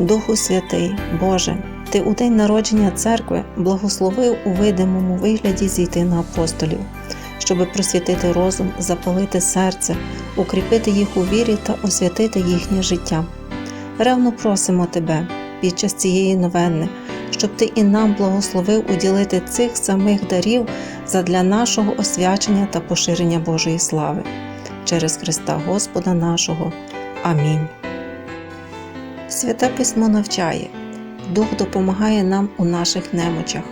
Духу Святий, Боже, Ти у день народження церкви благословив у видимому вигляді зійти на апостолів, щоби просвітити розум, запалити серце, укріпити їх у вірі та освятити їхнє життя. Ревно просимо Тебе під час цієї новенни, щоб Ти і нам благословив уділити цих самих дарів задля нашого освячення та поширення Божої слави. Через Христа Господа нашого. Амінь. Святе письмо навчає, Дух допомагає нам у наших немочах,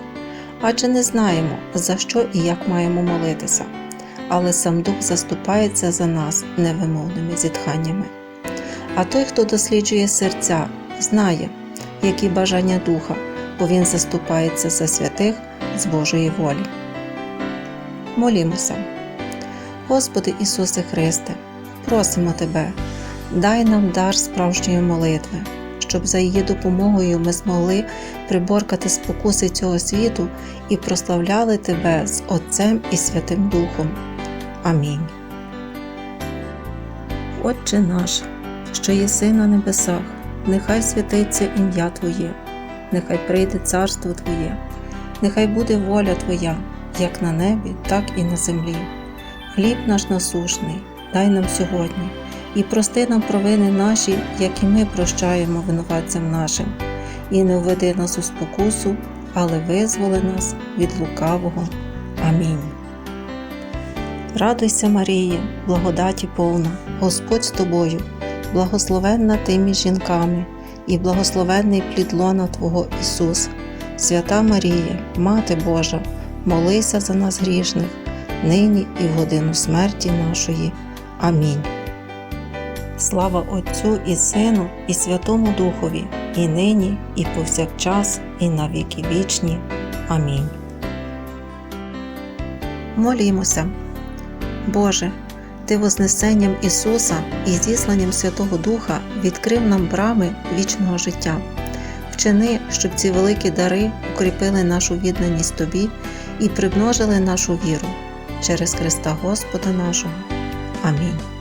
адже не знаємо, за що і як маємо молитися, але сам Дух заступається за нас невимовними зітханнями. А той, хто досліджує серця, знає, які бажання Духа, бо Він заступається за святих з Божої волі. Молімося. Господи Ісусе Христе, просимо Тебе, дай нам дар справжньої молитви, щоб за її допомогою ми змогли приборкати спокуси цього світу і прославляли Тебе з Отцем і Святим Духом. Амінь. Отче наш, що єси на небесах, нехай святиться ім'я Твоє, нехай прийде царство Твоє, нехай буде воля Твоя, як на небі, так і на землі. Хліб наш насушний, дай нам сьогодні, і прости нам провини наші, як і ми прощаємо винуватцям нашим, і не введи нас у спокусу, але визволи нас від лукавого. Амінь. Радуйся, Марія, благодаті повна, Господь з тобою, благословенна ти між жінками, і благословенний плід лона Твого Ісус. Свята Марія, Мати Божа, молися за нас грішних, нині і в годину смерті нашої. Амінь. Слава Отцю і Сину, і Святому Духові, і нині, і повсякчас, і на віки вічні. Амінь. Молімося. Боже, Ти Вознесенням Ісуса і зісланням Святого Духа відкрив нам брами вічного життя. Вчини, щоб ці великі дари укріпили нашу відданість Тобі і примножили нашу віру через Христа Господа нашого. Амінь.